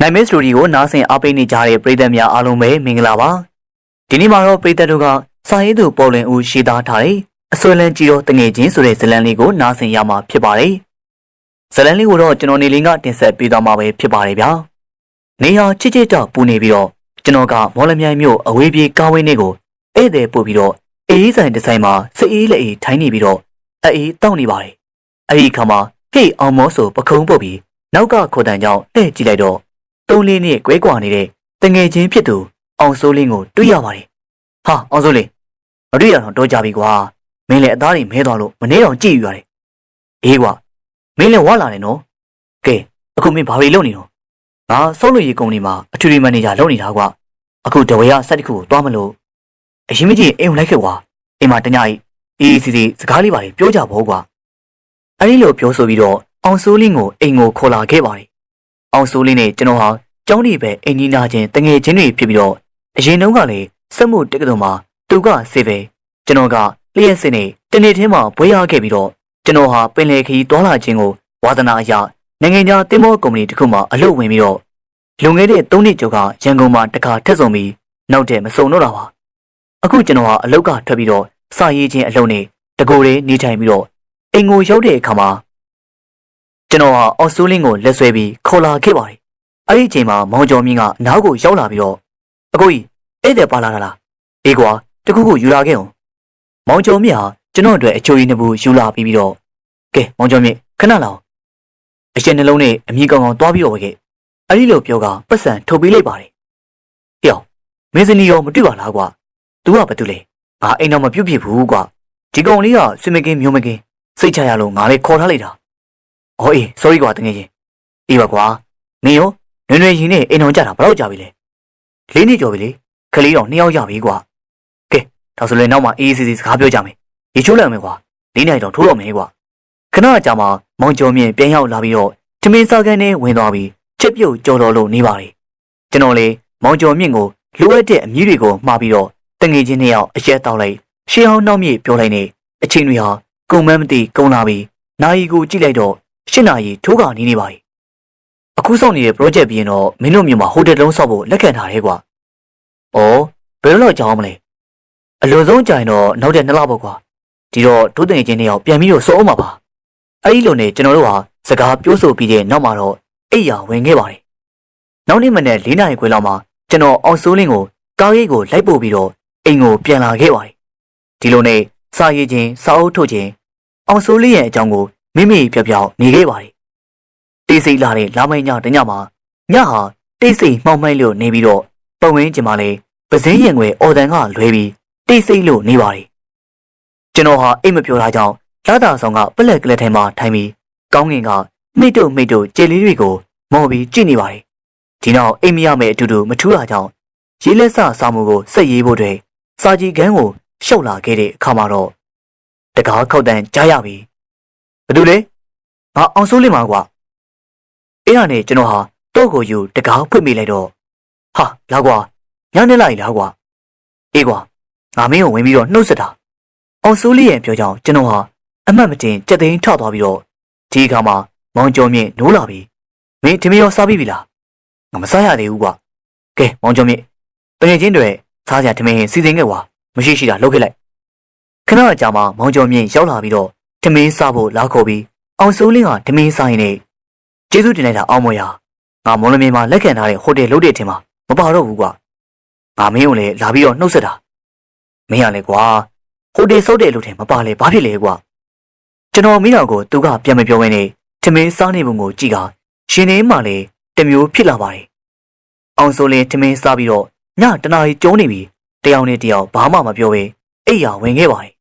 နိုင်မစ်စတူဒီကိုနားဆင်အားပေးနေကြတဲ့ပရိသတ်များအားလုံးပဲမင်္ဂလာပါဒီနေ့မှာတော့ပရိသတ်တို့ကစာရေးသူပေါ်လင်ဦးရှိသားထားတဲ့အဆွေလန်းကြီးတော်တငယ်ချင်းဆိုတဲ့ဇတ်လန်းလေးကိုနားဆင်ရမှာဖြစ်ပါတယ်ဇတ်လန်းလေးကိုတော့ကျွန်တော်နေလင်းကတင်ဆက်ပေးသွားမှာပဲဖြစ်ပါတယ်ဗျာနေဟာချစ်ချစ်တော့ပူနေပြီးတော့ကျွန်တော်ကမော်လမြိုင်မြို့အဝေးပြေးကားဝင်းလေးကိုဧည့်သည်ပို့ပြီးတော့အေးဆိုင်တစ်ဆိုင်မှာစအေးလက်အေးထိုင်းနေပြီးတော့အေးတောက်နေပါတယ်အဲ့ဒီခါမှာဟေ့အောင်မောဆိုပခုံးပုတ်ပြီးနောက်ကခိုတန်ကြောင့်လှည့်ကြည့်လိုက်တော့ တုံးလေးနဲ့ကွဲကွာနေတဲ့တငယ်ချင်းဖြစ်သူအောင်စိုးလင်းကိုတွေ့ရပါတယ်။ဟာအောင်စိုးလင်းမတွေ့ရတော့တော့ကြပြီကွာ။မင်းလည်းအသားတွေမဲသွားလို့မနေတော့ကြည့်ယူရတယ်။အေးကွာမင်းလည်းဝါလာတယ်နော်။ကဲအခုမင်းဘာတွေလုပ်နေတော့ငါစောလို့ရေကုံနေမှာအထူးမန်နေဂျာလုပ်နေတာကွာ။အခုတဝဲရဆက်တစ်ခုကိုသွားမလို့အရင်မကြည့်အိမ်ကိုလိုက်ခဲ့ကွာ။အိမ်မှာတညကြီးအေးအေးစီစီစကားလေးပါလေပြောကြဖို့ကွာ။အဲဒီလိုပြောဆိုပြီးတော့အောင်စိုးလင်းကိုအိမ်ကိုခေါ်လာခဲ့ပါတယ်။ အောင်စိုးလင်းနဲ့ကျွန်တော်ဟာကျောင်းဒီပဲအင်ဂျင်နာချင်းတငယ်ချင်းတွေဖြစ်ပြီးတော့အရင်တုန်းကလည်းစက်မှုတက္ကသိုလ်မှာသူကစေပဲကျွန်တော်ကလျှက်စင်နေတနေ့ချင်းမှာဘွေးရခဲ့ပြီးတော့ကျွန်တော်ဟာပင်လယ်ခရီးသွားလာခြင်းကိုဝါသနာအရနိုင်ငံခြားသင်္ဘောကုမ္ပဏီတစ်ခုမှအလုပ်ဝင်ပြီးတော့လွန်ခဲ့တဲ့၃နှစ်ကျော်ကရန်ကုန်မှာတခါထက်ဆုံပြီးနောက်တဲ့မစုံတော့တာပါအခုကျွန်တော်ဟာအလောက်ကထွက်ပြီးတော့စာရေးခြင်းအလုပ်နဲ့တကိုယ်လေးနေထိုင်ပြီးတော့အိမ်ကိုရောက်တဲ့အခါမှာ ကျွန်တော်ဟာအော်စူးလင်းကိုလက်ဆွဲပြီးခေါ်လာခဲ့ပါတယ်အဲ့ဒီအချိန်မှာမောင်ကျော်မြင့်ကအနားကိုရောက်လာပြီးတော့အကိုကြီးဧည့်သည်ပါလာတာလားအေးကွာတခုခုယူလာခဲ့အောင်မောင်ကျော်မြင့်ဟာကျွန်တော်အတွက်အချိုကြီးနှစ်ဘူးယူလာပြီးပြီးတော့ကဲမောင်ကျော်မြင့်ခဏလောက်အရှင်နှလုံးနဲ့အမြင့်ကောင်းကောင်းသွားပြီးတော့ဝခဲ့အဲ့ဒီလိုပြောကပတ်စံထုတ်ပေးလိုက်ပါတယ်ဟေ့မင်းစနီရောမတွေ့ပါလားကွာ तू ကဘာတူလဲငါအိမ်တော့မပြုတ်ဖြစ်ဘူးကွာဒီကောင်လေးကဆွေမကင်းမျိုးမကင်းစိတ်ချရလို့ငါလည်းခေါ်ထားလိုက်တာ ဟောအေး sorry ကွာတကယ်ချင်းအေးပါကွာမင်းရောနွေနွေရင်နဲ့အိမ်တော်ကြတာဘယ်တော့ကြာပြီလဲလေးနှစ်ကျော်ပြီလေခလေးတော့နှစ်ယောက်ရပြီကွာကဲဒါဆိုလည်းနောက်မှအေးအေးဆေးဆေးစကားပြောကြမယ်ရေချိုးလိုက်မယ်ကွာလေးနိုင်တော့ထိုးတော့မယ်ကွာခဏကြာမှမောင်ကျော်မြင့်ပြန်ရောက်လာပြီးတော့ထမင်းစားကန်းနဲ့ဝင်သွားပြီးချက်ပြုတ်ကြော်တော်လို့နေပါလေကျွန်တော်လေမောင်ကျော်မြင့်ကိုလိုအပ်တဲ့အမြည်တွေကိုမှားပြီးတော့တငယ်ချင်းနှစ်ယောက်အရက်တောက်လိုက်ရှေးအောင်နောက်မြေပြောလိုက်နေအချိန်တွေဟာကုံမန်းမသိကုံလာပြီးနာယီကိုကြည့်လိုက်တော့ ရှင်းနာရီထိုးကနေနေပါလေအခုဆောင်နေတဲ့ project ပြီးရင်တော့မင်းတို့မြို့မှာဟိုတယ်လုံးဆောက်ဖို့လက်ခံထားရဲကွာ။အော်ဘယ်လိုလောက်ကြောင်းမလဲ။အလိုဆုံးကြာရင်တော့နောက်တဲ့နှစ်လပေါ့ကွာ။ဒီတော့ဒုတင်ချင်းတွေရောက်ပြန်ပြီးတော့စောအောင်ပါပါ။အဲ့ဒီလိုနဲ့ကျွန်တော်တို့ဟာစကားပြောဆိုပြီးတဲ့နောက်မှာတော့အိယာဝင်ခဲ့ပါတယ်။နောက်နေ့မနေ့၄နာရီခွဲလောက်မှာကျွန်တော်အောင်စိုးလင်းကိုကားရိပ်ကိုလိုက်ပို့ပြီးတော့အိမ်ကိုပြန်လာခဲ့ပါတယ်။ဒီလိုနဲ့စာရေးခြင်းစာအုပ်ထုတ်ခြင်းအောင်စိုးလင်းရဲ့အကြောင်းကို မိမိပြောပြနေခဲ့ပါတယ်တိတ်ဆိတ်လာတဲ့လာမိုင်းညတညမှာညဟာတိတ်ဆိတ်မှောက်မိုက်လို့နေပြီးတော့ပုံဝင်းကျင်မှာလေပစင်းရင်ွယ်အော်တန်ကလွဲပြီးတိတ်ဆိတ်လို့နေပါလေကျွန်တော်ဟာအိတ်မပြောတာကြောင့်လာတာဆောင်ကပလက်ကလက်ထဲမှာထိုင်ပြီးကောင်းငင်ကမိတ်တို့မိတ်တို့ကြယ်လေးတွေကိုမော်ပြီးကြည့်နေပါလေဒီနောက်အိမ်မရမယ်အတူတူမထူးတာကြောင့်ရေးလက်ဆစာမှုကိုစက်ရေးဖို့တွေစာကြည့်ခန်းကိုရှုပ်လာခဲ့တဲ့အခါမှာတော့တကားခောက်တန်ကြားရပြီ ဘာလို့လဲငါအောင်စိုးလင်းပါကွာအဲ့ဒါနဲ့ကျွန်တော်ဟာတော့ကိုယူတကားဖွင့်မိလိုက်တော့ဟာလာကွာညနေလိုက်လာကွာအေးကွာငါမင်းကိုဝင်ပြီးတော့နှုတ်ဆက်တာအောင်စိုးလေးရဲ့ပြောကြောင်ကျွန်တော်ဟာအမှတ်မတင်ကြက်သိန်းထောက်သွားပြီးတော့ဒီအခါမှာမောင်ကျော်မြင့်နိုးလာပြီမင်းဒီမရောစားပြီးပြီလားငါမစားရသေးဘူးကွာကဲမောင်ကျော်မြင့်တကယ်ချင်းတွေစားကြထမင်းစီစဉ်ခဲ့ကွာမရှိရှိတာလုပ်ခဲ့လိုက်ခဏကြာမှမောင်ကျော်မြင့်ရောက်လာပြီးတော့ ထမင်းစားဖို့လာခေါ်ပြီးအောင်စိုးလင်းကထမင်းစားရင်လည်းကျေးဇူးတင်လိုက်တာအောင်မရငါမော်လမြိုင်မှာလက်ခံထားတဲ့ဟိုတယ်လုပ်တဲ့အထင်မှာမပါတော့ဘူးကွာငါမင်းကိုလည်းလာပြီးတော့နှုတ်ဆက်တာမင်းရလေကွာဟိုတယ်စုပ်တဲ့လူထင်မပါလေဘာဖြစ်လဲကွာကျွန်တော်မိတော်ကိုသူကပြန်မပြောဘဲနဲ့ထမင်းစားနေပုံကိုကြည့်ကရှင်နေမှလည်းတမျိုးဖြစ်လာပါတယ်အောင်ဆိုလည်းထမင်းစားပြီးတော့ညတနာရီကျုံးနေပြီတယောက်နဲ့တယောက်ဘာမှမပြောဘဲအိယာဝင်ခဲ့ပါတယ်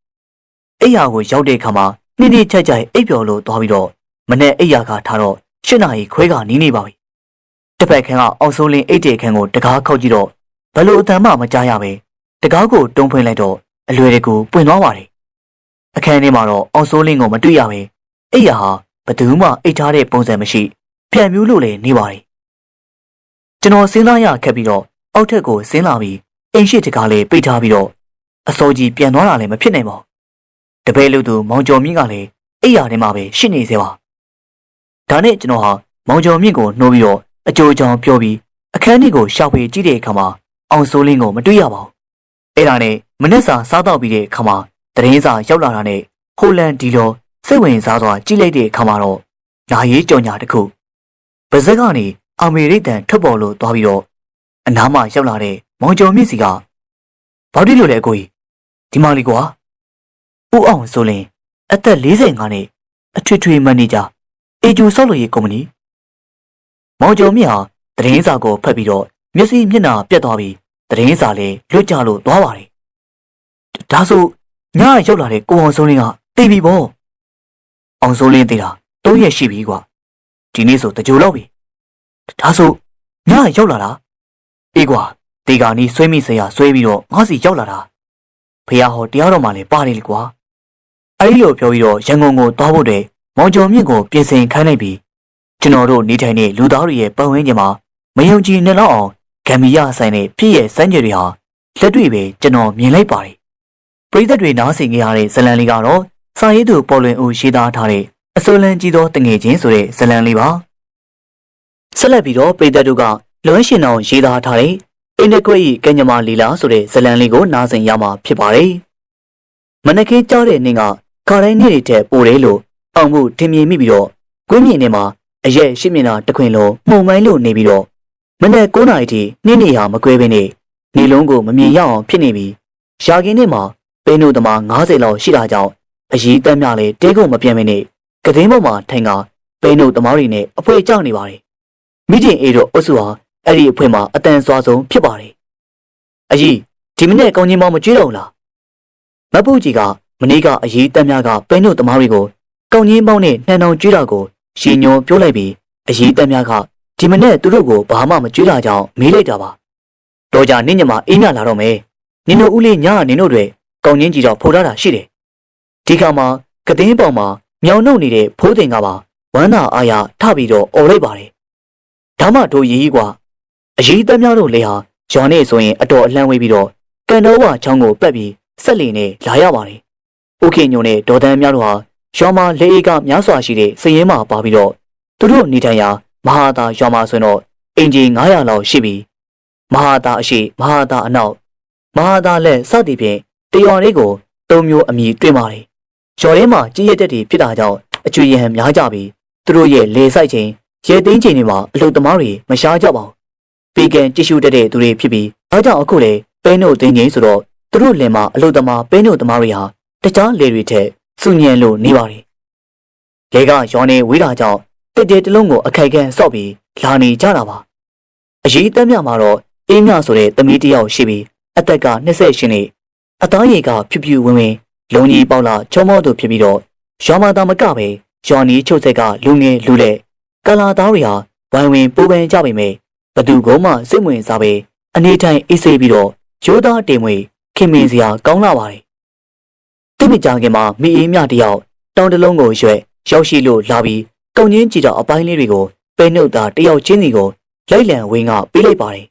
အိယာကိုရောက်တဲ့အခါမှာ နေ့နေ့ချက်ချက်အိပ်ပျော်လို့သွားပြီးတော့မနေ့အိယာကထားတော့ရှစ်နာရီခွဲကနီးနေပါပြီ။တစ်ဖက်ခန်းကအောင်စိုးလင်းအိတ်တေခန်းကိုတကားခောက်ကြည့်တော့ဘလို့အတန်မှမကြားရပဲတကားကိုတုံးဖွင့်လိုက်တော့အလွယ်တကူပွင့်သွားပါတယ်။အခန်းထဲမှာတော့အောင်စိုးလင်းကိုမတွေ့ရပဲအိယာဟာဘသူမှအိတ်ထားတဲ့ပုံစံမရှိဖြန့်မျိုးလို့လည်းနေပါတယ်။ကျွန်တော်စဉ်းစားရခက်ပြီးတော့အောက်ထက်ကိုဆင်းလာပြီးအိမ်ရှိတကားလေးပိတ်ထားပြီးတော့အစောကြီးပြန်သွားတာလည်းမဖြစ်နိုင်ပါဘူး။ တပည့်လူသူမောင်ကျော်မြင့်ကလည်းအိယာထဲမှာပဲရှိနေသေးပါ။ဒါနဲ့ကျွန်တော်ဟာမောင်ကျော်မြင့်ကိုနှိုးပြီးတော့အကျိုးအကြောင်းပြောပြီးအခန်းကြီးကိုရှောက်ဖေးကြည့်တဲ့အခါမှာအောင်စိုးလင်းကိုမတွေ့ရပါဘူး။အဲ့ဒါနဲ့မနက်စာစားတော့ပြီးတဲ့အခါမှာတရင်စာရောက်လာတာနဲ့ဟိုလန်ဒီလိုစိတ်ဝင်စားစွာကြည့်လိုက်တဲ့အခါမှာတော့နာရေးကြော်ညာတစ်ခုပါဇက်ကနေအမေရိကန်ထွက်ပေါ်လို့သွားပြီးတော့အနားမှာရောက်လာတဲ့မောင်ကျော်မြင့်စီကဘာဖြစ်လို့လဲကိုကြီးဒီမလေးကွာ ဦးအောင်ဆိုလင်းအသက်45နှစ်အထွေထွေမန်နေဂျာအေဂျူဆောက်လုပ်ရေးကုမ္ပဏီမောင်ကျော်မြင့်ဟာတရင်စာကိုဖတ်ပြီးတော့မျက်စိမျက်နှာပြတ်သွားပြီးတရင်စာလည်းလွတ်ကြလို့သွားပါတယ်ဒါဆိုညရောက်လာတဲ့ကိုအောင်စိုးလင်းကတိတ်ပြီပေါ့အောင်စိုးလင်းသေးတာ၃ရက်ရှိပြီကွာဒီနေ့ဆိုတကြိုလောက်ပြီဒါဆိုညရောက်လာတာအေးကွာဒီကနီးဆွဲမိစရာဆွဲပြီးတော့ငါစီရောက်လာတာဖះဟောတရားတော်မှလည်းပါတယ်လေကွာ အဲ့ဒီလိုပြောပြီးတော့ရန်ကုန်ကိုသွားဖို့တည်းမောင်ကျော်မြင့်ကိုပြင်ဆင်ခိုင်းလိုက်ပြီးကျွန်တော်တို့နေထိုင်တဲ့လူသားတွေရဲ့ပတ်ဝန်းကျင်မှာမယုံကြည်နေတော့အောင်ဂမ်ဘီယာဆိုင်တဲ့ဖြစ်ရဲ့စမ်းကြယ်တွေဟာလက်တွေ့ပဲကျွန်တော်မြင်လိုက်ပါတယ်ပရိသတ်တွေနားဆင်ကြရတဲ့ဇလန်လေးကတော့စာရေးသူပေါ်လွင်ဦးရေးသားထားတဲ့အစိုးလန်းကြီးသောတငယ်ချင်းဆိုတဲ့ဇလန်လေးပါဆက်လက်ပြီးတော့ပရိသတ်တို့ကလွမ်းရှင်အောင်ရေးသားထားတဲ့အင်းတကွေဤကညမာလီလာဆိုတဲ့ဇလန်လေးကိုနားဆင်ရမှာဖြစ်ပါတယ်မနက်ခင်းကြားတဲ့နေ့က ခါတိုင်းနေ့တွေထက်ပိုတယ်လို့အောင်မှုထင်မြင်မိပြီးတော့ကွင်းမြင်ထဲမှာအရက်ရှိမြင်တာတခွင်လုံးမှုံမိုင်းလို့နေပြီးတော့မနေ့9နာရီထိနေ့နေ့ဟာမကွဲဘဲနဲ့နေလုံးကိုမမြင်ရအောင်ဖြစ်နေပြီးရှာကင်းထဲမှာပင်းတို့သမား90လောက်ရှိတာကြောင့်အရေးတမ်းများလဲတဲကုန်မပြတ်မနဲ့ကတင်းပေါ်မှာထိုင်ကပင်းတို့သမားတွေနဲ့အဖွဲကြောက်နေပါတယ်မိတင်အေတို့အုပ်စုဟာအဲ့ဒီအဖွဲမှာအတန်စွာဆုံးဖြစ်ပါတယ်အကြီးဒီမနေ့ကောင်းကြီးမောင်မကြွေးတော့လားမပူကြီးက မနေ့ကအရေးတမ်းများကပင်းတို့သမားတွေကိုကောင်းကြီးမောင်နဲ့နှံတောင်ကြွေးတာကိုရှင်ညွန်ပြောလိုက်ပြီးအရေးတမ်းများကဒီမနေ့သူတို့ကိုဘာမှမကြွေးတာကြောင့်မေးလိုက်တာပါတော့ကြနင့်ညမအေးမြလာတော့မယ်နင်တို့ဦးလေးညကနင်တို့တွေကောင်းချင်းကြီးတော့ဖိုထားတာရှိတယ်ဒီခါမှာကတင်းပေါင်မှာမြောင်နှုတ်နေတဲ့ဖိုးတင်ကပါဝမ်းသာအားရထပြီးတော့អော်လိုက်ပါတယ်ဒါမှတို့ရီကြီးကွာအရေးတမ်းများတို့လေဟာဂျွန်နဲ့ဆိုရင်အတော်အလှမ်းဝေးပြီးတော့ကန်တော်ဝါချောင်းကိုပက်ပြီးဆက်လီနဲ့လာရပါတယ် ဥခေညုံနဲ့ဒေါ်တန်းများတို့ဟာရွာမှာလေအေးကများစွာရှိတဲ့စည်ရင်မှာပါပြီးတော့သူတို့နေထိုင်ရာမဟာသာရွာမှာဆိုတော့အင်ဂျီ900လောက်ရှိပြီးမဟာသာအရှိမဟာသာအနောက်မဟာသာလက်စသည်ဖြင့်တရွာလေးကိုသုံးမျိုးအမည်တွင်ပါတယ်။ရွာထဲမှာကြီးရက်တက်တွေဖြစ်တာကြောင့်အကျွေးရဟန်များကြပြီးသူတို့ရဲ့လေဆိုင်ခြင်းရဲသိမ်းခြင်းတွေမှာအလုသမားတွေမရှားကြပါဘူး။ပေကန်တ िश ူတက်တဲ့သူတွေဖြစ်ပြီးအဲကြောင့်အခုလေပဲနို့သိမ်းခြင်းဆိုတော့သူတို့လင်မှာအလုသမားပဲနို့သမားတွေဟာ တခြားလေတွေထက်စုညံလို့နေပါတယ်။လေကရွာနေဝေးတာကြောင့်တစ်တဲတလုံးကိုအခိုက်ခံဆော့ပြီးလာနေကြတာပါအရေးတက်မြမှာတော့အေးမြဆိုတဲ့သမီးတစ်ယောက်ရှိပြီးအသက်က28နှစ်အသားရည်ကဖြူဖြူဝင်းဝင်းလုံကြီးပေါက်လာချုံမော့သူဖြစ်ပြီးတော့ရွာမသားမကပဲရွာနီးချုပ်ဆက်ကလူငယ်လူလက်ကလာသားတွေဟာဝိုင်းဝင်ပူပန်ကြပေမဲ့ဘသူကမှစိတ်ဝင်စားပဲအနေထိုင်အေးဆေးပြီးတော့ရိုးသားတင်မွေခင်မင်စရာကောင်းလာပါတယ် တိမကြခင်မှာမိအေးမြတယောက်တောင်တလုံးကိုရွှဲရောက်ရှိလို့လာပြီးတုံချင်းကြည့်တော့အပိုင်းလေးတွေကိုပဲနှုတ်သားတယောက်ချင်းစီကိုလိုက်လံဝင်းကပေးလိုက်ပါတယ်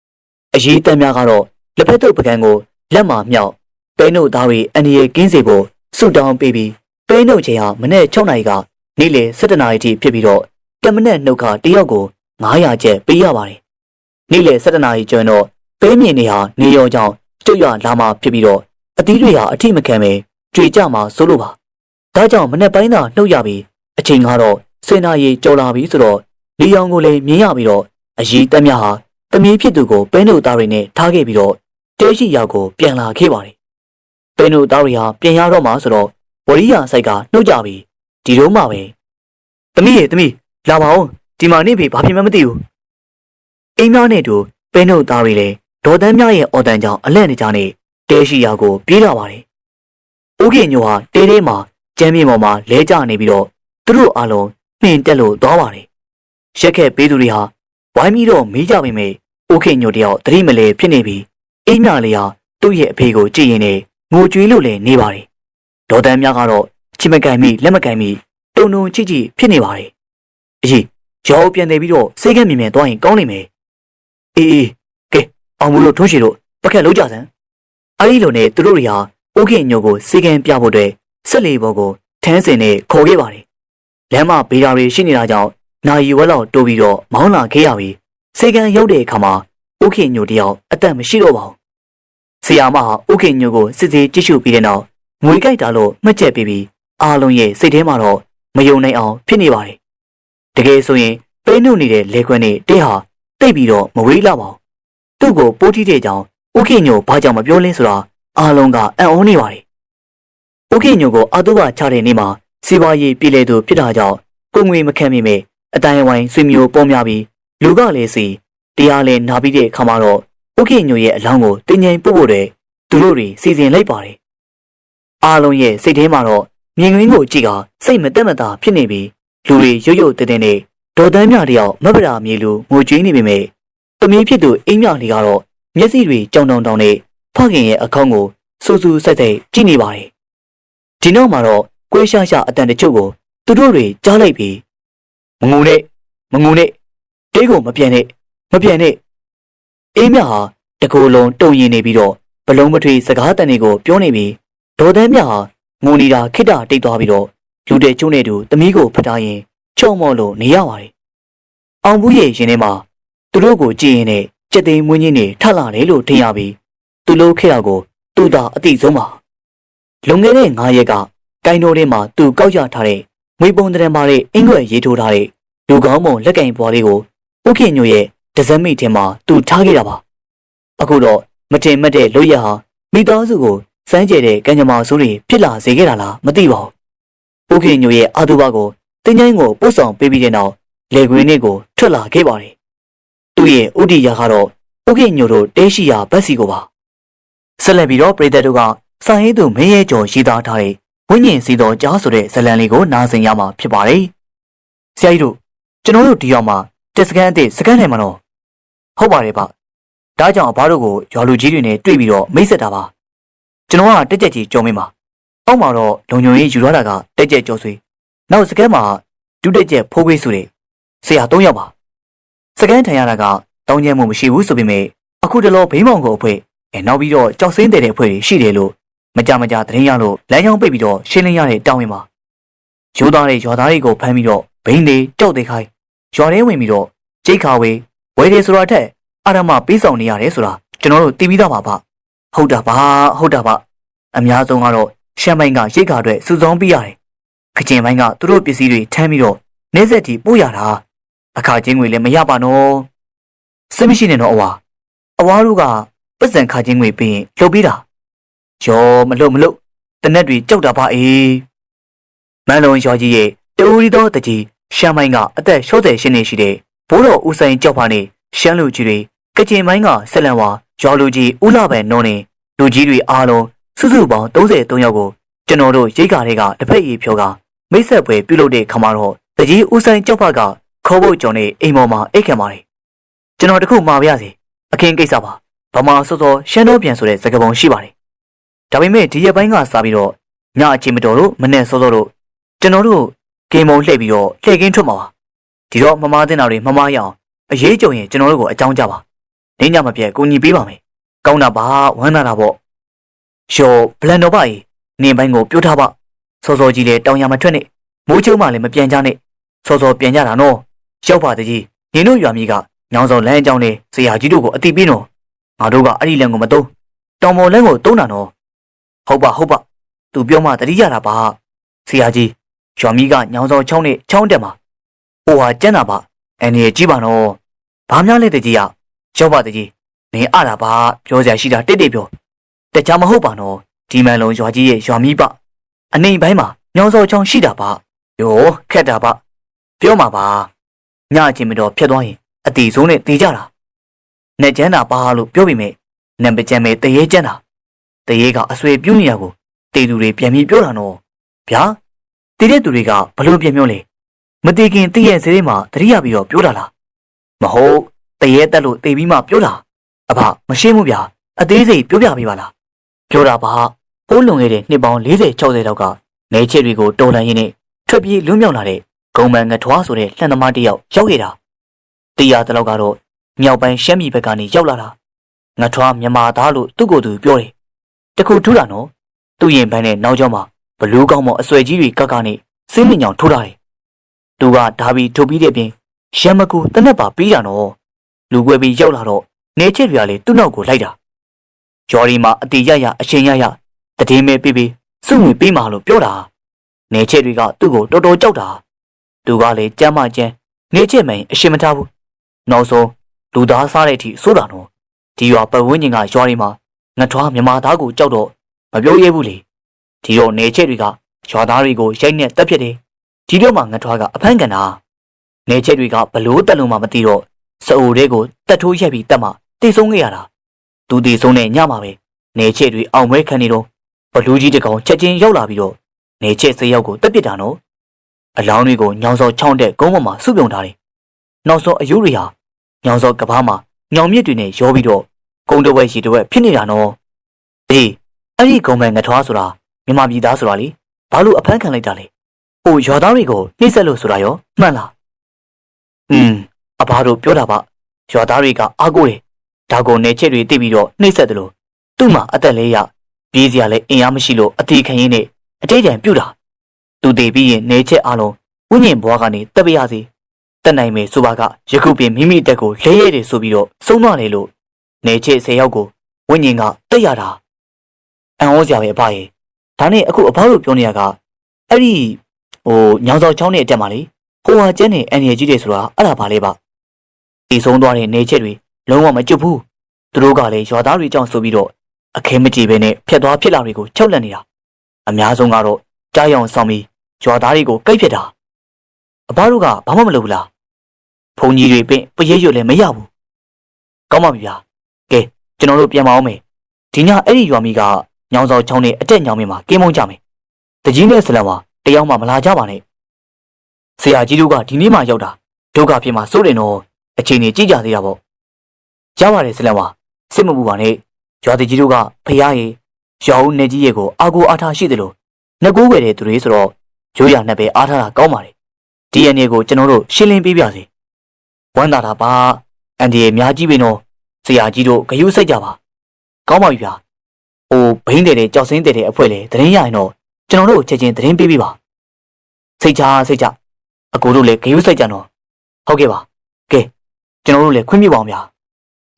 ။အရေးတမ်းများကတော့လက်ဖက်တုပ်ပကံကိုလက်မှာမြောက်ပဲနှုတ်သားတွေအန်ရီကင်းစီကိုဆုတောင်းပေးပြီးပဲနှုတ်ချေဟာမနေ့6နာရီကနေ့လယ်7နာရီထိဖြစ်ပြီးတော့တမနဲ့နှုတ်ခတယောက်ကို900ကျပ်ပေးရပါတယ်။နေ့လယ်7နာရီကျော်တော့ပဲမြင်နေဟာနေရောကြောင့်ကျွတ်ရလာမှဖြစ်ပြီးတော့အသီးတွေဟာအထိမခံပဲ ကြွေကြမှာစိုးလို့ပါ။ဒါကြောင့်မနေ့ပိုင်းသာနှုတ်ရပြီးအချိန်ကတော့စင်နာရီကြော်လာပြီဆိုတော့လီယောင်ကိုလည်းမြင်ရပြီးတော့အရေးတက်မြဟာတမီးဖြစ်သူကိုပဲနိုသားတွေနဲ့ထားခဲ့ပြီးတော့တဲရှိရောက်ကိုပြန်လာခဲ့ပါတယ်။ပဲနိုသားတွေဟာပြန်ရတော့မှဆိုတော့ဝရိယစိုက်ကနှုတ်ကြပြီဒီတော့မှပဲတမီးရေတမီးလာပါဦးဒီမှာနေပြီဘာဖြစ်မှမသိဘူးအိမ်များနဲ့တူပဲနိုသားတွေလည်းဒေါ်တန်းမြရဲ့အော်တန်ကြောင့်အလဲ့နေကြနဲ့တဲရှိရောက်ကိုပြေးလာပါတယ်။ ဦးခင်ညိုဟာတဲထဲမှာကျမ်းမြေပေါ်မှာလဲကျနေပြီးတော့သူတို့အားလုံးနှင်တက်လို့သွားပါတယ်။ရက်ခဲ့ပေးသူတွေဟာဝိုင်းပြီးတော့မေးကြပေမဲ့အိုခင်ညိုတယောက်သတိမလဲဖြစ်နေပြီးအိမ်မြလေးဟာသူ့ရဲ့အဖေကိုကြည့်ရင်လည်းငိုကြွေးလို့လည်းနေပါတယ်။ဒေါ်တန်းများကတော့ချိမကန်မိလက်မကန်မိတုံတုံချိချိဖြစ်နေပါတယ်။အကြီးရောပြန်နေပြီးတော့စိတ်ကမြင်မြင်သွားရင်ကောင်းနိုင်မယ်။အေးအေးကဲအောင်မလို့ထွန်းရှိတို့ပကက်လုံးကြစမ်း။အဲဒီလိုနဲ့သူတို့တွေဟာ အိုခင်ညိုကိုစိတ်ကံပြဖို့အတွက်ဆက်လေဘော်ကိုထန်းစင်နဲ့ခေါ်ခဲ့ပါတယ်လမ်းမှာဗေဒါတွေရှိနေတာကြောင့်နာယီဝက်လောက်တိုးပြီးတော့မောင်းလာခဲ့ရပြီးစေကန်ရောက်တဲ့အခါမှာဥခင်ညိုတယောက်အသက်မရှိတော့ပါဘူး။ဆီယာမဟာဥခင်ညိုကိုစစ်စစ်ကြည့်ရှုပြီးတဲ့နောက်ငွေကြိုက်တာလို့မှတ်ချက်ပေးပြီးအားလုံးရဲ့စိတ်ထဲမှာတော့မယုံနိုင်အောင်ဖြစ်နေပါတယ်။တကယ်ဆိုရင်ပိနှုတ်နေတဲ့လေခွက်နဲ့တဲဟာတိတ်ပြီးတော့မဝေးလာပါဘူး။သူ့ကိုပိုးတိတဲ့ကြောင်ဥခင်ညိုဘာကြောင့်မပြောလဲဆိုတာ အားလုံးကအံ့ဩနေပါတယ်။ဥခင်ညိုကိုအတုပချတဲ့နေ့မှာစီပွားရေးပြည်လေသူဖြစ်တာကြောင့်ကိုငွေမခံမိမဲ့အတိုင်းဝိုင်းဆွေမျိုးပေါ်များပြီးလူကလည်းစီတရားလည်းနာပြီးတဲ့အခါမှာတော့ဥခင်ညိုရဲ့အလောင်းကိုတင်ငိမ်ပို့ဖို့တဲ့သူတို့တွေစီစဉ်လိုက်ပါတယ်။အားလုံးရဲ့စိတ်ထဲမှာတော့မြင်ကွင်းကိုကြည့်ကစိတ်မတက်မတာဖြစ်နေပြီးလူတွေရုတ်ရုတ်တဲတဲနဲ့ဒေါ်တန်းမြတယောက်မပရာမြေလူငိုကြွေးနေပေမဲ့သမီးဖြစ်သူအိမ်မြလေးကတော့မျက်စိတွေကြောင်တောင်တောင်နဲ့ ဖခင်ရဲ့အခေါင်းကိုစူးစူးဆက်ဆက်ကြည့်နေပါတယ်။ဒီနောက်မှာတော့ကွေးရှားရှားအတန်တချို့ကိုသူတို့တွေကြားလိုက်ပြီးမငုံနဲ့မငုံနဲ့တေးကိုမပြန်နဲ့မပြန်နဲ့အေးမြဟာတကူလုံးတုံရင်နေပြီးတော့ဘလုံးမထွေစကားတန်တွေကိုပြောနေပြီးဒေါ်တန်းမြဟာငုံနေတာခိတ္တတိတ်သွားပြီးတော့လူတဲ့ကျုံးနဲ့တူသမီးကိုဖထားရင်ချုံမော့လို့နေရပါတယ်။အောင်ဘူးရဲ့ရင်ထဲမှာသူတို့ကိုကြည့်ရင်နဲ့ကြက်သိမ်းမွင်းကြီးနေထလာတယ်လို့ထင်ရပြီး သူလို့ခဲ့တာကိုသူသာအတိဆုံးပါ။လွန်ခဲ့တဲ့9ရက်ကကိုင်းတော်ထဲမှာသူကောက်ရထားတဲ့ငွေပုံတရံပါတဲ့အင်္ဂွယ်ရေးထိုးထားတဲ့လူကောင်းမုံလက်ကင်ပွားလေးကိုဥခင်ညိုရဲ့ဒဇက်မိတ်ထဲမှာသူထားခဲ့တာပါအခုတော့မတင်မတ်တဲ့လို့ရဟာမိသားစုကိုစမ်းကြဲတဲ့ကံကြမ္မာဆိုးတွေဖြစ်လာစေခဲ့တာလားမသိပါဘူးဥခင်ညိုရဲ့အာသူဘကိုတင်းချိုင်းကိုပို့ဆောင်ပေးပြီးတဲ့နောက်လေခွေးနေ့ကိုထွက်လာခဲ့ပါတယ်သူ့ရဲ့ဥတီယာကတော့ဥခင်ညိုတို့တဲရှိရာဘက်စီကိုပါ ဆက်လက်ပြီးတော့ပြည်သက်တို့ကစာရေးသူမင်းရဲ့ကျော်ရေးသားထားတဲ့ဝိညာဉ်စီတော်ကြားဆိုတဲ့ဇလံလေးကိုနားဆင်ရမှာဖြစ်ပါတယ်ဆရာကြီးတို့ကျွန်တော်တို့ဒီရောက်မှာတက်စကန်အသစ်စကန်ထိုင်မှာတော့ဟုတ်ပါတယ်ဗျဒါကြောင့်အဘတို့ကိုရွာလူကြီးတွေနဲ့တွေ့ပြီးတော့မိတ်ဆက်တာပါကျွန်တော်ကတက်ကြက်ကြီးကြော်မင်းပါအောက်မှာတော့လုံညုံရေးယူရတာကတက်ကြက်ကြော်ဆွေနောက်စကန်မှာဒုတက်ကြက်ဖိုးခွေးဆိုတဲ့ဆရာ၃ယောက်ပါစကန်ထိုင်ရတာကတောင်းကျမ်းမှုမရှိဘူးဆိုပေမဲ့အခုတလောဘိမောင်ကိုအဖွဲ အဲနောက်ပြီးတော့ကြောက်စင်းတဲ့အဖွဲ့တွေရှိတယ်လို့မကြမကြသတင်းရလို့လမ်းကြောင်းပိတ်ပြီးတော့ရှင်းလင်းရတဲ့တောင်းဝင်ပါရိုးသားတဲ့ရွာသားတွေကိုဖမ်းပြီးတော့ဘိန်းတွေကြောက်တွေခိုင်းရွာထဲဝင်ပြီးတော့ကျိတ်ခါဝေးဝယ်တယ်ဆိုတာထက်အာရမပေးဆောင်နေရတယ်ဆိုတာကျွန်တော်တို့သိပြီးသားပါဗျဟုတ်တာပါဟုတ်တာပါအများဆုံးကတော့ရှမ်းပိုင်းကရိတ်ခါအတွက်စုဆောင်းပေးရတယ်ခကျင်ပိုင်းကသူတို့ပစ္စည်းတွေထမ်းပြီးတော့နေဆက်တီပို့ရတာအခါချင်းငွေလည်းမရပါနော်စမရှိနေတော့အဝါအဝါတို့က ပတ်စံခါချင်းငွေပေးရင်လှုပ်ပြီးတာရောမလှုပ်မလှုပ်တနက်တွေကြောက်တာပါအေးမန်းလုံးရော်ကြီးရဲ့တူရီတော်တကြီးရှမ်းမိုင်းကအသက်60ရှင်းနေရှိတဲ့ဘိုးတော်ဦးဆိုင်ကြောက်ဖာနေရှမ်းလူကြီးတွေကကြင်မိုင်းကဆက်လန်ဝါရွာလူကြီးဦးလာပဲနုံနေလူကြီးတွေအားလုံးစုစုပေါင်း33ယောက်ကိုကျွန်တော်တို့ရိတ်ကားတွေကတစ်ဖက်ရီဖြောကမိတ်ဆက်ပွဲပြုလုပ်တဲ့ခါမှာတော့တကြီးဦးဆိုင်ကြောက်ဖာကခေါ်ဖို့ကြော်နေအိမ်ပေါ်မှာအိတ်ခံပါတယ်ကျွန်တော်တခုမှာပါရစေအခင်းကိစ္စပါ ဗမာစောစောရှမ်းတော်ပြန်ဆိုတဲ့စကားပုံရှိပါတယ်ဒါပေမဲ့ဒီရက်ပိုင်းကစပြီးတော့ညအချိန်မတော်လို့မနဲ့စောစောတို့ကျွန်တော်တို့ဂိမ်းမုံလှည့်ပြီးတော့လှည့်ကင်းထွက်မှာပါဒီတော့မမားတင်တာတွေမမားရအောင်အရေးကြုံရင်ကျွန်တော်တို့ကိုအကြောင်းကြပါနေညမပြတ်ကိုညီပေးပါမယ်ကောင်းတာပါဝမ်းသာတာပေါ့ရှော်ဘလန်တော်ပါကြီးနင်းပိုင်းကိုပြိုးထားပါစောစောကြီးလည်းတောင်ရမထွက်နဲ့မိုးချုံမှလည်းမပြန်ကြနဲ့စောစောပြန်ကြတာနော်ရောက်ပါတကြီးနင်တို့ရွာမြေကညောင်စောလမ်းအကြောင်းနဲ့ဆရာကြီးတို့ကိုအတိပေးနော် ငါတို့ကအဲ့ဒီလမ်းကိုမသုံးတောင်ပေါ်လမ်းကိုသုံးတာနော်ဟုတ်ပါဟုတ်ပါသူပြောမှတတိရတာပါဆရာကြီးရွာမီးကညောင်စောချောင်းနဲ့ချောင်းတက်မှာဟိုဟာကျန်းတာပါအန်ဒီကြီးပါနော်ဘာများလဲတကြီးရရောက်ပါတကြီးနင်အတာပါပြောစရာရှိတာတိတ်တိတ်ပြောတကြမဟုတ်ပါနော်ဒီမန်လုံးရွာကြီးရဲ့ရွာမီးပါအနေပိုင်းမှာညောင်စောချောင်းရှိတာပါယောခက်တာပါပြောမှာပါညအချင်းမတော်ဖြတ်သွားရင်အတီဆုံးနဲ့တေးကြတာ နဲ့ကျန်းတာပါလို့ပြောပြီးမြဲနံပါတ်ကျမ်းပဲတရေကျန်းတာတရေကအဆွေပြုတ်နေရကိုတေသူတွေပြန်ပြီးပြောတာနော်ဗျာတည်တဲ့သူတွေကဘလို့ပြန်ပြောလဲမတည်ခင်တည့်ရဲ့ဈေးထဲမှာတတိယပြီးတော့ပြောတာလားမဟုတ်တရေတက်လို့တေပြီးမှပြောတာအဖမရှင်းဘူးဗျာအသေးစိတ်ပြောပြပေးပါလားပြောတာပါပိုးလွန်ခဲ့တဲ့နှစ်ပေါင်း40 60လောက်ကနေချစ်တွေကိုတော်လန်ရင်းနဲ့ထွက်ပြေးလွတ်မြောက်လာတဲ့ဂုံမန်ငထွားဆိုတဲ့လှန်သမားတစ်ယောက်ရောက်ခဲ့တာတရားတလောက်ကတော့ မြောက်ပိုင်းရှမ်းပြည်ဘက်ကနေရောက်လာတာငထွားမြန်မာသားလို့သူ့ကိုယ်သူပြောတယ်တခုထူးတာနော်သူ့ရင်ပန်းနဲ့နောက်ကျောင်းမှာဘလူးကောင်းမော်အဆွဲကြီးတွေကကနဲ့စင်းမညောင်ထိုးထားတယ်။ဒသူကဓာပြီးထုတ်ပြီးတဲ့အပြင်ရံမကူတနက်ပါပြီးတာနော်လူကွဲပြီးရောက်လာတော့နေချက်တွေကလေသူ့နောက်ကိုလိုက်တာဂျော်ဒီမှာအတီရရအရှင်ရရတည်င်းမဲပြီးပြီးစုငွေပေးမှလို့ပြောတာနေချက်တွေကသူ့ကိုတော်တော်ကြောက်တာသူကလေကြမ်းမကြမ်းနေချက်မိန်အရှင်မထားဘူးနောက်ဆုံး လူသားစားတဲ့အထိစိုးတာနော်ဒီရွာပတ်ဝန်းကျင်ကရွာတွေမှာငထွားမြမာသားကိုကြောက်တော့မပြောရဲဘူးလေဒီတော့နေချက်တွေကရွာသားတွေကိုရိုက်နဲ့တက်ပြစ်တယ်ဒီတော့မှငထွားကအဖမ်းကန်တာနေချက်တွေကဘလို့တက်လို့မှမသိတော့စအိုတွေကိုတက်ထိုးရက်ပြီးတက်မှတိတ်ဆုံးခဲ့ရတာသူတိတ်ဆုံးတဲ့ညမှာပဲနေချက်တွေအောင်မဲခံနေတော့ဘလူးကြီးတကောင်ချက်ချင်းရောက်လာပြီးတော့နေချက်စေးရောက်ကိုတက်ပစ်တာနော်အလောင်းတွေကိုညောင်စောချောင်းတဲ့ကုန်းပေါ်မှာစုပြုံထားတယ်နောက်ဆုံးအယူတွေဟာ ညောင်စောကဘာမှာညောင်မြစ်တွေနဲ့ရောပြီးတော့ကုန်းတဝက်ရှိတဝက်ဖြစ်နေတာနော်အေးအဲ့ဒီကုန်းမဲ့ငထွားဆိုတာမြန်မာပြည်သားဆိုတာလေဘာလို့အဖမ်းခံလိုက်တာလဲဟိုရွာသားတွေကိုနှိမ့်ဆက်လို့ဆိုတာရောမှန်လားอืมအဘတို့ပြောတာပါရွာသားတွေကအားကိုးတယ်ဒါကိုနေချက်တွေသိပြီးတော့နှိမ့်ဆက်တယ်လို့သူ့မှာအသက်လေးရပြေးစရာလည်းအင်အားမရှိလို့အတီခံရင်းနဲ့အတိတ်တန်ပြုတ်တာသူတည်ပြီးရင်နေချက်အလုံးဝိညာဉ်ဘွားကနေတက်ပြရစီ တက်နိုင်မယ်ဆိုပါကယခုပင်မိမိအတက်ကိုလဲရဲတယ်ဆိုပြီးတော့သုံးသွားတယ်လို့နေချက်၁၀ယောက်ကိုဝိညာဉ်ကတက်ရတာအံ့ဩစရာပဲအဖရဲ့ဒါနဲ့အခုအဖေတို့ပြောနေရကအဲ့ဒီဟိုညောင်စော်ချောင်းနဲ့အတက်မှာလေဟိုဟာကျန်းနေအန်ရကြီးတယ်ဆိုတာအဲ့ဒါပါလေပါဒီဆုံးသွားတဲ့နေချက်တွေလုံးဝမကျွတ်ဘူးသူတို့ကလည်းရွာသားတွေကြောင့်ဆိုပြီးတော့အခဲမကြည့်ပဲနဲ့ဖြတ်သွားဖြစ်လာတွေကိုချုပ်လက်နေတာအများဆုံးကတော့ကြားရောင်ဆောင်ပြီးရွာသားတွေကိုကိတ်ဖြစ်တာအဘတို့ကဘာမှမလုပ်ဘူးလား ဘုံကြီးတွေပင်ပရဲရွတ်လည်းမရဘူးကောင်းပါပြီဗျာကဲကျွန်တော်တို့ပြန်မအောင်မယ်ဒီညအဲ့ဒီရွာမီကညောင်စော်ချောင်းနဲ့အတက်ညောင်မင်းမှာကင်းမုံကြမယ်တကြီးနဲ့ဆလံမှာတယောက်မှမလာကြပါနဲ့ဆရာကြီးတို့ကဒီနေ့မှရောက်တာဒုက္ခဖြစ်မှာစိုးတယ်နော်အချိန်ကြီးကြည့်ကြသေးတာပေါ့ရပါတယ်ဆလံပါစစ်မပူပါနဲ့ရွာတကြီးတို့ကဖះရေရွာဦးနေကြီးရေကိုအာကိုအားထားရှိတယ်လို့ငကိုးွယ်တဲ့သူတွေဆိုတော့ရိုးရနှစ်ပဲအားထားတာကောင်းပါတယ်ဒီအနေကိုကျွန်တော်တို့ရှင်းလင်းပေးပြစီ ဝမ်းသာတာပါအန်ဒီရဲ့များကြီးပင်တော့ဆရာကြီးတို့ဂယုစိတ်ကြပါကောင်းပါပြီဗျာဟိုဘိန်းတဲ့တဲ့ကြောက်စင်းတဲ့တဲ့အဖွဲလေတရင်ရရင်တော့ကျွန်တော်တို့ချက်ချင်းတရင်ပေးပေးပါစိတ်ချစိတ်ချအကိုတို့လည်းဂယုစိတ်ကြတော့ဟုတ်ကဲ့ပါကဲကျွန်တော်တို့လည်းခွင့်ပြုပါအောင်ဗျာ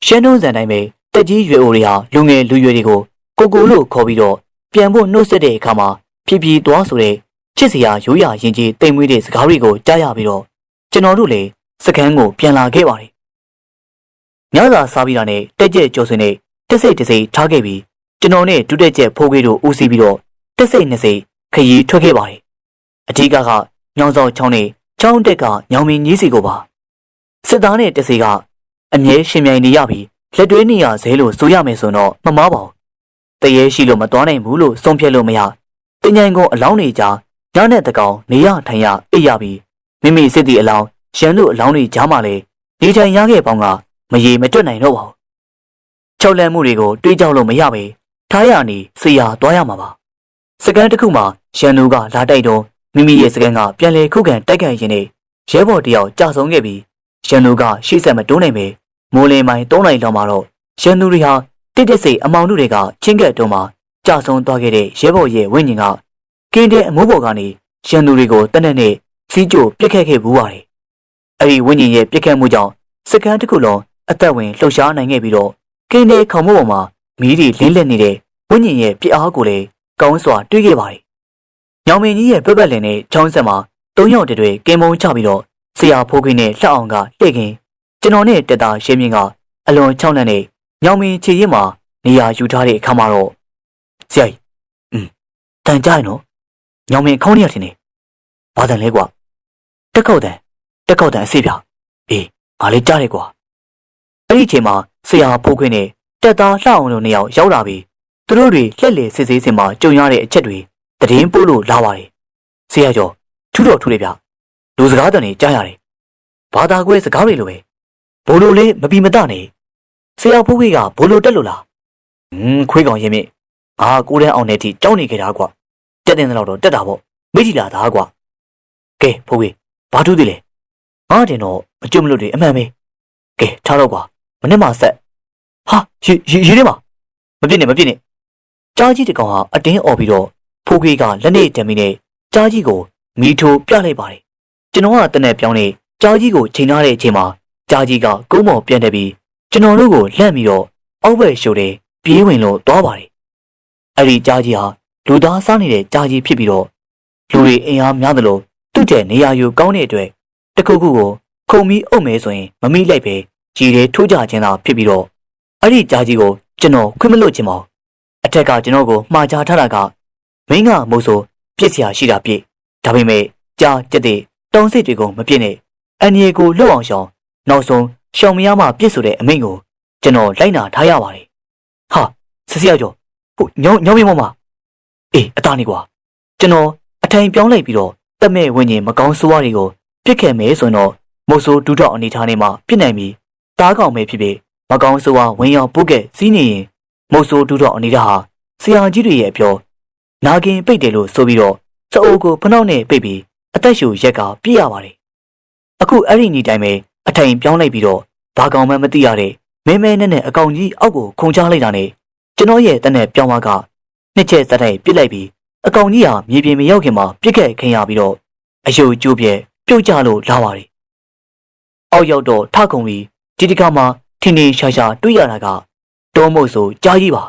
ရှမ်းတွန်းစံတိုင်းပဲတက်ကြီးရွယ်အိုတွေဟာလူငယ်လူရွယ်တွေကိုကိုကိုလို့ခေါ်ပြီးတော့ပြန်ဖို့နှုတ်ဆက်တဲ့အခါမှာဖြည်းဖြည်းသွားဆိုတဲ့ချစ်စရာရိုးရာရင်ကြီးတိမ်မွေးတဲ့စကားတွေကိုကြားရပြီးတော့ကျွန်တော်တို့လည်း စကန်းကိုပြန်လာခဲ့ပါတယ်။ညစာစားပြီးတာနဲ့တက်ကြက်ကြော်စင်နဲ့တက်စိတ်တစိတ်ထားခဲ့ပြီးကျွန်တော်နဲ့ဒုတက်ကြက်ဖိုးကေးတို့ဦးစီးပြီးတော့တက်စိတ်နှစ်စိတ်ခရီးထွက်ခဲ့ပါတယ်။အထီးကကညောင်စော်ချောင်းနဲ့ချောင်းတက်ကညောင်မင်းကြီးစီကိုပါစစ်သားနဲ့တက်စီကအမြဲရှင်မြိုင်နေရပြီးလက်တွဲနေရဇဲလို့ဆိုရမယ်ဆိုတော့မမားပါဘူး။တရေရှိလို့မတော်နိုင်ဘူးလို့ဆုံးဖြတ်လို့မရ။တင်ញိုင်ကုန်အလောင်းနေကြညနဲ့တကောင်နေရထိုင်ရအိပ်ရပြီးမိမိစစ်တီအလောင်း ရန်တို့အလောင်းတွေကြားမှာလေနေထိုင်ရခဲ့ပေါင်းကမရေမတွက်နိုင်တော့ပါဘူး။၆လန့်မှုတွေကိုတွေးကြောက်လို့မရပဲထားရနေဆေးရသွားရမှာပါ။စကန်တစ်ခုမှာရန်တို့ကလာတိုက်တော့မိမိရဲ့စကန်ကပြန်လေခုခံတိုက်ခိုက်ရင်းနဲ့ရဲဘော်တယောက်ကြာဆုံးခဲ့ပြီးရန်တို့ကရှေ့ဆက်မတိုးနိုင်ပဲမိုးလင်းပိုင်း၃နိုင်လောက်မှာတော့ရန်သူတွေဟာတစ်တစ်စိတ်အမောင်တို့တွေကချင်းကက်တုံးမှာကြာဆုံးသွားခဲ့တဲ့ရဲဘော်ရဲ့ဝိညာဉ်ကကင်းတဲ့အမိုးပေါ်ကနေရန်သူတွေကိုတနက်နဲ့စီးကြိုပြစ်ခတ်ခဲ့ဘူးပါတယ်။ အဲဒီဝိညာဉ်ရဲ့ပြစ်ခတ်မှုကြောင့်စကန်းတစ်ခုလုံးအသက်ဝင်လှုပ်ရှားနိုင်ခဲ့ပြီးတော့ကင်းတဲ့ခေါမိုးပေါ်မှာမီးတွေလင်းလက်နေတဲ့ဝိညာဉ်ရဲ့ပြစ်အားကိုလည်းကောင်းစွာတွေးခဲ့ပါတယ်။ညောင်မင်းကြီးရဲ့ပြပတ်လည်နဲ့ချောင်းဆက်မှာ၃ယောက်တည်းကင်းမုံချပြီးတော့ဆရာဖိုးခွင်းနဲ့လှအောင်ကလှည့်ခင်ကျွန်တော်နဲ့တက်တာရှင်းမြင့်ကအလွန်ချောင်းလန့်နဲ့ညောင်မင်းခြေရင်မှာနေရာယူထားတဲ့အခါမှာတော့ဆရာကြီးอืมတန်ကြရနော်ညောင်မင်းခေါင်းရထင်နေဘာတန်လဲကွာတက်ခောက်တန် တက်ခောက်တန်အစီပြအေးငါလေးကြားတယ်ကွာအဲ့ဒီအချိန်မှာဆရာဖိုးခွင်းနဲ့တက်သားလှအောင်တို့နှစ်ယောက်ရောက်လာပြီးသူတို့တွေလှက်လေစစ်ဆေးစင်မှာကြုံရတဲ့အချက်တွေတည်င်းပို့လို့လာပါတယ်ဆရာကျော်ထူတော်ထူတယ်ဗျလူစကားတန်တွေကြားရတယ်ဘာသာကွဲစကားတွေလိုပဲဘိုးလိုလေးမပီမတနဲ့ဆရာဖိုးခွေးကဘိုးလိုတက်လို့လားဟင်းခွေးကောင်ရင်မြင့်ငါကိုတန်းအောင်တဲ့အထိကြောက်နေကြတာကွာတက်တဲ့တော့တက်တာပေါ့မိကြည့်လာသားကွာကဲဖိုးခွေးဘာထူးသေးလဲ ငါတင်တော့မကျွတ်မလို့တွေအမှန်ပဲကဲထားတော့ကွာမနေ့မှဆက်ဟာရေရေရေထဲမှာမပြစ်နဲ့မပြစ်နဲ့ကြားကြီးတကောင်ဟာအတင်းអော်ပြီးတော့ဖိုးခွေးကလက်နဲ့တံမီနဲ့ကြားကြီးကိုမီးထိုးပြလိုက်ပါတယ်ကျွန်တော်ကတနက်ပြောင်းနေကြားကြီးကိုချိန်ထားတဲ့အချိန်မှာကြားကြီးကကုန်းပေါ်ပြန်တက်ပြီးကျွန်တော်တို့ကိုလှမ်းပြီးတော့အောက်ဘက်ရှို့တယ်ပြေးဝင်လို့သွားပါတယ်။အဲ့ဒီကြားကြီးဟာလူသားစားနေတဲ့ကြားကြီးဖြစ်ပြီးတော့လူတွေအင်အားများသလိုသူ့တဲ့နေရာယူကောင်းတဲ့အတွက် တခုခုကိုခုံပြီးအုပ်မဲဆိုရင်မမိလိုက်ပဲကြီးတွေထိုးကြခြင်းသာဖြစ်ပြီးတော့အဲ့ဒီကြားကြီးကိုကျွန်တော်ခွင့်မလွတ်ခြင်းပါအထက်ကကျွန်တော်ကိုမှားချထားတာကမင်းကမို့ဆိုပြစ်စရာရှိတာပြစ်ဒါပေမဲ့ကြားကြက်တဲ့တောင်းစစ်တွေကိုမပြစ်နဲ့အန်ရီကိုလွတ်အောင်ရှောင်နောက်ဆုံးရှောင်မရမှပြစ်ဆိုတဲ့အမိန့်ကိုကျွန်တော်လိုက်နာထားရပါတယ်ဟာဆဆရာကျော်ဟုတ်ညောင်းညောင်းမင်းမမအေးအသားနေကွာကျွန်တော်အထိုင်ပြောင်းလိုက်ပြီးတော့တက်မဲ့ဝิญဉ်မကောင်းဆိုးဝါးတွေကို ပြစ်ခဲ့မယ်ဆိုတော့မုတ်ဆိုးဒူးတော့အနေထားနဲ့မှပြစ်နိုင်ပြီတားကောင်ပဲဖြစ်ဖြစ်မကောင်းဆိုးဝါးဝင်ရောက်ပုတ်ခဲ့စီးနေရင်မုတ်ဆိုးဒူးတော့အနေထားဟာဆရာကြီးတွေရဲ့အပြောနာကင်ပိတ်တယ်လို့ဆိုပြီးတော့စအိုးကိုဖနှောက်နဲ့ပိတ်ပြီးအသက်ရှူရက်ကပြည့်ရပါတယ်အခုအဲ့ဒီနေ့တိုင်းပဲအထိုင်ပြောင်းလိုက်ပြီးတော့ဘာကောင်မှမသိရတဲ့မဲမဲနဲ့နဲ့အကောင်ကြီးအောက်ကိုခုန်ချလိုက်တာနဲ့ကျွန်တော်ရဲ့တနက်ပြောင်းသွားကနှစ်ချက်စက်တိုက်ပစ်လိုက်ပြီးအကောင်ကြီးဟာမြေပြင်မရောက်ခင်မှာပြစ်ခဲ့ခင်ရပြီးတော့အယုတ်ကျိုးပြဲ ပြုတ်ကျလို့လာပါတယ်။အောက်ရောက်တော့ထခုံပြီးဒီတခါမှထင်းထင်းရှာရှာတွေ့ရတာကတောမုတ်ဆိုကြားကြီးပါ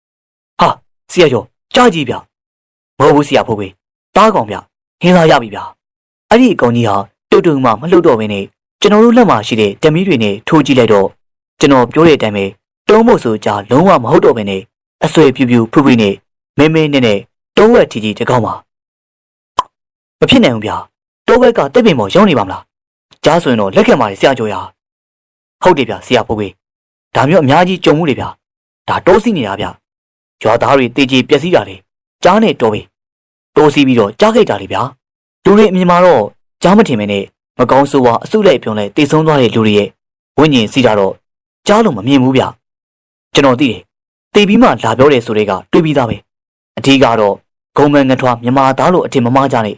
။ဟာဆရာကျော်ကြားကြီးဗျ။မဟုတ်ဘူးဆရာဖိုးဖေးတားကောင်ဗျ။ဟင်းသားရပြီဗျ။အဲ့ဒီအကောင်ကြီးဟာတုတ်တုံမှမလှုပ်တော့ဘဲနဲ့ကျွန်တော်တို့လက်မှာရှိတဲ့တမီးတွေနဲ့ထိုးကြည့်လိုက်တော့ကျွန်တော်ပြောတဲ့အတိုင်းပဲတုံးမို့ဆိုကြားလုံးဝမဟုတ်တော့ဘဲနဲ့အဆွေပြူပြူဖူးဖူးနဲ့မဲမဲနဲ့နဲ့တုံးဝက်ထီထီတကောင်ပါမဖြစ်နိုင်ဘူးဗျာ တိုးဘက်ကတက်ပင်ပေါ်ရောက်နေပါမလားကြားဆိုရင်တော့လက်ခံပါလေဆရာကျော်ရဟုတ်တယ်ဗျဆရာဖိုးကြီးဒါမျိုးအများကြီးကြုံမှုတွေဗျဒါတိုးစီနေတာဗျရွာသားတွေတေကြီးပျက်စီးတာလေကြားနဲ့တိုးပြီတိုးစီပြီးတော့ကြားခဲ့ကြလေဗျာလူတွေအမြင်မှာတော့ကြားမထင်မနဲ့မကောင်းဆိုးဝါအစုလိုက်ပြုံးလိုက်တေဆုံးသွားတဲ့လူတွေရဲ့ဝိညာဉ်စီးတာတော့ကြားလို့မမြင်ဘူးဗျကျွန်တော်သိတယ်တေပြီးမှလာပြောတယ်ဆိုတဲ့ကတွေးပြီးသားပဲအထီးကတော့ဂုံမန်ငထွားမြမာသားလို့အထင်မမှားကြနဲ့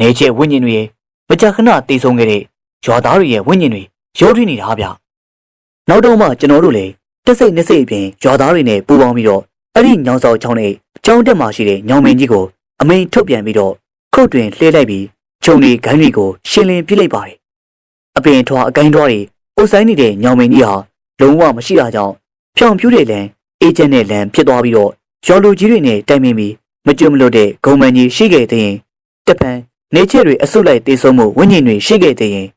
နေကျဲဝိညာဉ်တွေရဲ့မကြာခဏတည်ဆုံခဲ့တဲ့ရွာသားတွေရဲ့ဝိညာဉ်တွေရောထွေးနေတာဗျနောက်တော့မှကျွန်တော်တို့လည်းတက်စိတ်နှစ်စိတ်အပြင်ရွာသားတွေနဲ့ပူးပေါင်းပြီးတော့အဲ့ဒီညောင်ဆောင်ချောင်းနဲ့ကျောင်းတက်မှာရှိတဲ့ညောင်မင်းကြီးကိုအမိန်ထုတ်ပြန်ပြီးတော့ခုတ်တွင်လှည့်လိုက်ပြီးခြုံတွေဂိုင်းတွေကိုရှင်းလင်းပြစ်လိုက်ပါတယ်အပင်ထွားအကိုင်းထွားတွေအုပ်ဆိုင်နေတဲ့ညောင်မင်းကြီးဟာလုံးဝမရှိတာကြောင့်ဖြောင်ပြူးတဲ့လန်အေဂျင့်နဲ့လန်ဖြစ်သွားပြီးတော့ရော်လူကြီးတွေနဲ့တိုင်ပင်ပြီးမကြုံမလွတ်တဲ့ဂုံမန်ကြီးရှိခဲ့တဲ့ရင်တပံနေ ချက်တွေအဆုလိုက်တေဆုံးမှုဝိညာဉ်တွေရှိခဲ့တဲ့ရင်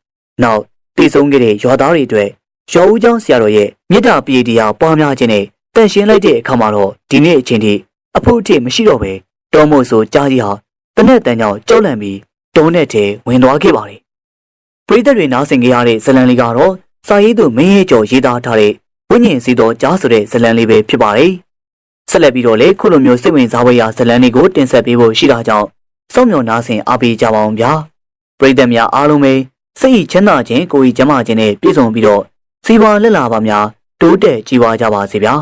နောက်တေဆုံးခဲ့တဲ့ရွာသားတွေအတွက်ရော်ဦးကျောင်းဆရာတော်ရဲ့မေတ္တာပြေတရားပွားများခြင်းနဲ့တန်ရှင်းလိုက်တဲ့အခါမှာတော့ဒီနေ့အချိန်ထိအဖို့အထိမရှိတော့ပဲတောမို့ဆိုကြားကြီးဟာတနက်တန်ကြောင်ကြောက်လန့်ပြီးတုံးနဲ့ထဲဝင်သွားခဲ့ပါတယ်ပရိသတ်တွေနားဆင်ကြရတဲ့ဇလံလေးကတော့စာရေးသူမင်းရဲ့ကျော်ရေးသားထားတဲ့ဝိညာဉ်စီတော်ကြားဆိုတဲ့ဇလံလေးပဲဖြစ်ပါတယ်ဆက်လက်ပြီးတော့လေခုလိုမျိုးစိတ်ဝင်စားဖွယ်ရာဇလံလေးကိုတင်ဆက်ပေးဖို့ရှိတာကြောင့် စောင့်မျှော်နားဆင်အားပေးကြပါအောင်ဗျာပရိသတ်များအားလုံးပဲစိတ်ချမ်းသာခြင်းကိုယ်ကြီးကျန်းမာခြင်းနဲ့ပြည့်စုံပြီးတော့စီပွားလက်လာပါများတိုးတက်ကြည်ဝါကြပါစေဗျာ